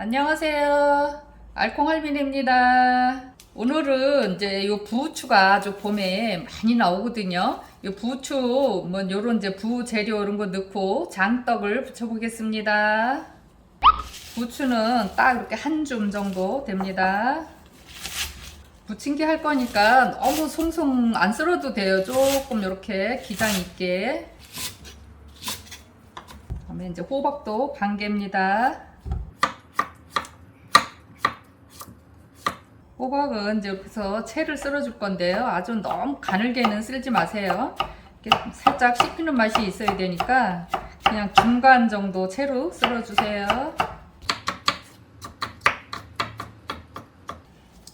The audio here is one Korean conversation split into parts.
안녕하세요. 알콩할미입니다. 오늘은 이제 요 부추가 아주 봄에 많이 나오거든요. 요 부추, 뭐 요런 이제 부 재료 이런 거 넣고 장떡을 부쳐보겠습니다. 부추는 딱 이렇게 한 줌 정도 됩니다. 부침개 할 거니까 너무 송송 안 썰어도 돼요. 조금 이렇게 기장 있게. 그다음에 이제 호박도 반 개입니다. 호박은 이제 해서 채를 썰어줄 건데요. 아주 너무 가늘게는 쓸지 마세요. 이렇게 살짝 씹히는 맛이 있어야 되니까 그냥 중간 정도 채로 썰어주세요.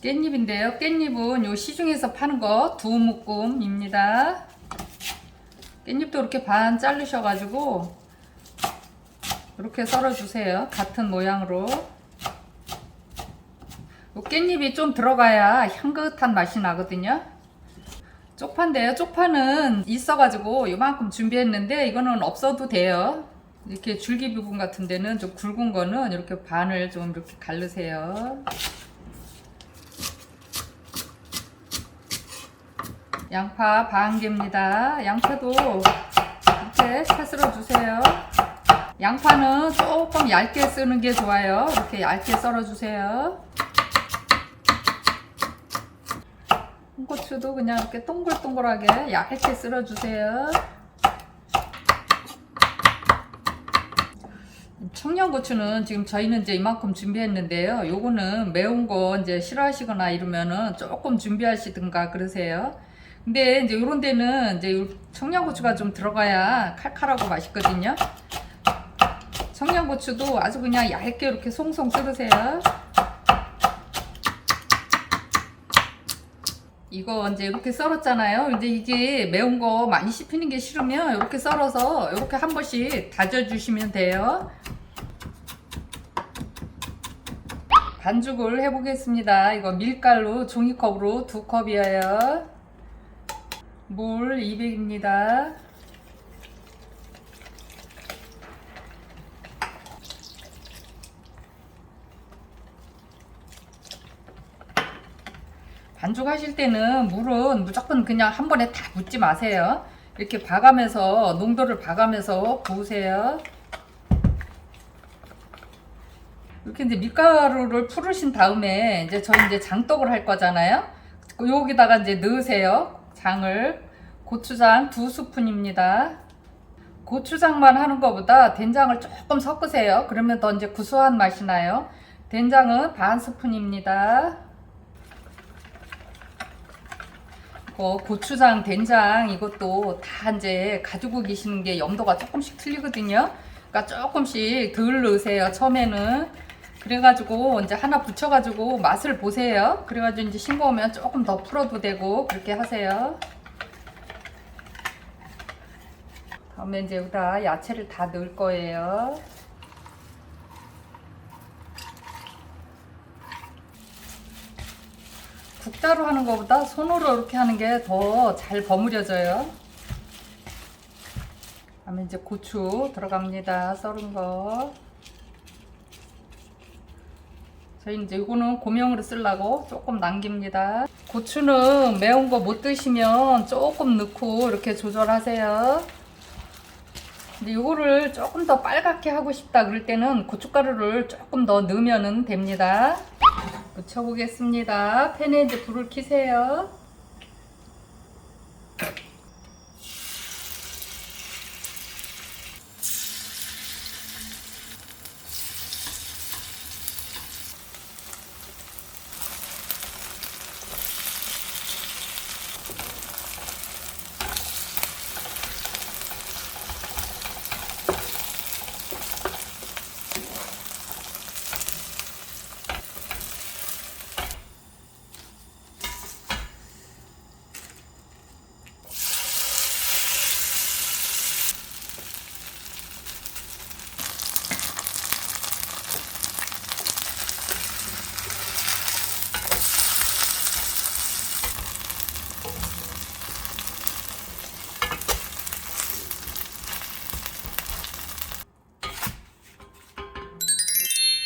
깻잎인데요. 깻잎은 요 시중에서 파는 거 두 묶음입니다. 깻잎도 이렇게 반 자르셔가지고 이렇게 썰어주세요. 같은 모양으로. 요 깻잎이 좀 들어가야 향긋한 맛이 나거든요. 쪽파인데요. 쪽파는 있어가지고 요만큼 준비했는데 이거는 없어도 돼요. 이렇게 줄기 부분 같은 데는 좀 굵은 거는 이렇게 반을 좀 이렇게 갈르세요. 양파 반 개입니다. 양파도 이렇게 채썰어 주세요. 양파는 조금 얇게 쓰는 게 좋아요. 이렇게 얇게 썰어 주세요. 고추도 그냥 이렇게 동글동글하게 얇게 썰어 주세요. 청양고추는 지금 저희는 이제 이만큼 준비했는데요. 요거는 매운 거 이제 싫어하시거나 이러면은 조금 준비하시든가 그러세요. 근데 이제 요런 데는 이제 요 청양고추가 좀 들어가야 칼칼하고 맛있거든요. 청양고추도 아주 그냥 얇게 이렇게 송송 썰으세요. 이거 이제 이렇게 썰었잖아요. 이제 이게 매운 거 많이 씹히는 게 싫으면 이렇게 썰어서 이렇게 한 번씩 다져주시면 돼요. 반죽을 해보겠습니다. 이거 밀가루 종이컵으로 두 컵이에요. 물 200입니다. 반죽하실 때는 물은 무조건 그냥 한 번에 다 붓지 마세요. 이렇게 봐가면서 농도를 봐가면서 부으세요. 이렇게 이제 밀가루를 풀으신 다음에 이제 저희 이제 장떡을 할 거잖아요. 여기다가 이제 넣으세요. 장을 고추장 두 스푼입니다. 고추장만 하는 것보다 된장을 조금 섞으세요. 그러면 더 이제 구수한 맛이 나요. 된장은 반 스푼입니다. 어, 고추장, 된장 이것도 다 이제 가지고 계시는 게 염도가 조금씩 틀리거든요. 그러니까 조금씩 덜 넣으세요. 처음에는 그래가지고 이제 하나 붙여가지고 맛을 보세요. 그래가지고 이제 싱거우면 조금 더 풀어도 되고 그렇게 하세요. 다음에 이제 여기다 야채를 다 넣을 거예요. 국자로 하는 것보다 손으로 이렇게 하는 게 더 잘 버무려져요. 다음에 이제 고추 들어갑니다. 썰은 거. 저희 이제 이거는 고명으로 쓰려고 조금 남깁니다. 고추는 매운 거 못 드시면 조금 넣고 이렇게 조절하세요. 근데 이거를 조금 더 빨갛게 하고 싶다 그럴 때는 고춧가루를 조금 더 넣으면 됩니다. 묻혀보겠습니다. 팬에 이제 불을 켜세요.